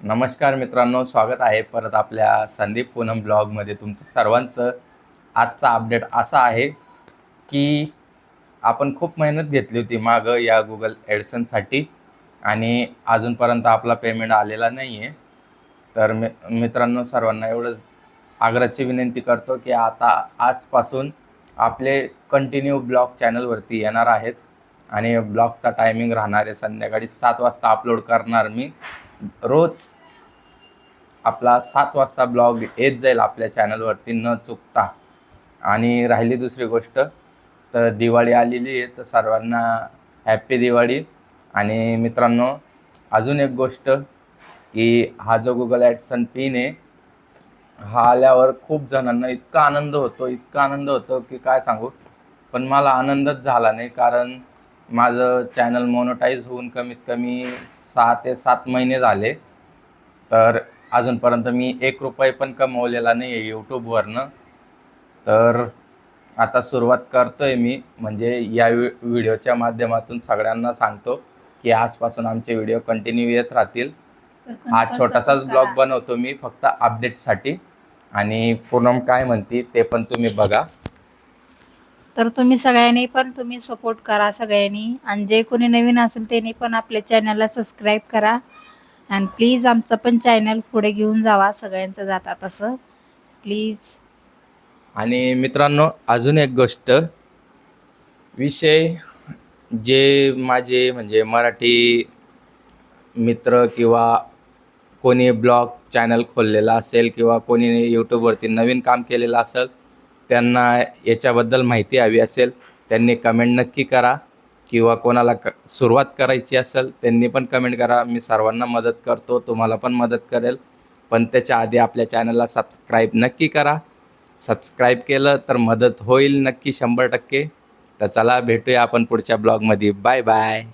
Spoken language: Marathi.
नमस्कार मित्रांनो स्वागत आहे परत आपल्या संदीप पूनम ब्लॉगमध्ये तुमचं सर्वांचं. आजचा अपडेट असा आहे की आपण खूप मेहनत घेतली होती मागं या गुगल ॲडसनसाठी आणि अजूनपर्यंत आपला पेमेंट आलेला नाही आहे तर मि मित्रांनो सर्वांना एवढंच आग्रहाची विनंती करतो की आता आजपासून आपले कंटिन्यू ब्लॉग चॅनलवरती येणार आहेत आणि ब्लॉगचा टायमिंग राहणार आहे. संध्याकाळी सात वाजता अपलोड करणार मी. रोज आपला सात वाजता ब्लॉग येत जाईल आपल्या चॅनलवरती न चुकता. आणि राहिली दुसरी गोष्ट तर दिवाळी आलेली आहे तर सर्वांना हॅप्पी दिवाळी. आणि मित्रांनो अजून एक गोष्ट की हा जो गुगल ॲडसन पिन आहे हा आल्यावर खूप जणांना इतका आनंद होतो इतका आनंद होतो की काय सांगू? पण मला आनंदच झाला नाही कारण माझं चॅनल मोनोटाईज होऊन कमीत कमी सहा ते सात महिने झाले. तर अजूनपर्यंत मी एक रुपये पण कमवलेला नाही आहे यूट्यूबवरनं तर आता सुरुवात करतो आहे मी. म्हणजे या वि व्हिडिओच्या माध्यमातून सगळ्यांना सांगतो की आजपासून आमचे व्हिडिओ कंटिन्यू येत राहतील. हा छोटासाच ब्लॉग बनवतो मी फक्त अपडेटसाठी आणि पूनम काय म्हणते ते पण तुम्ही बघा. तर तुम्ही सगळ्यांनी पण तुम्ही सपोर्ट करा सगळ्यांनी. आणि जे कोणी नवीन असेल त्यांनी पण आपल्या चॅनलला सबस्क्राईब करा. आणि प्लीज आमचं पण चॅनल पुढे घेऊन जावा सगळ्यांचं जाता तसं प्लीज आणि मित्रांनो अजून एक गोष्ट. विषय जे माझे म्हणजे मराठी मित्र किंवा कोणी ब्लॉग चॅनल खोललेला असेल किंवा कोणी यूट्यूबवरती नवीन काम केलेलं असेल त्यांना याच्याबद्दल माहिती हवी असेल त्यांनी कमेंट नक्की करा. किंवा कोणाला क सुरुवात करायची असेल त्यांनी पण कमेंट करा. मी सर्वांना मदत करतो तुम्हाला पण मदत करेल. पण त्याच्या आधी आपल्या चॅनलला सबस्क्राईब नक्की करा. सबस्क्राईब केलं तर मदत होईल नक्की शंभर टक्के. तर चला भेटूया आपण पुढच्या ब्लॉगमध्ये बाय बाय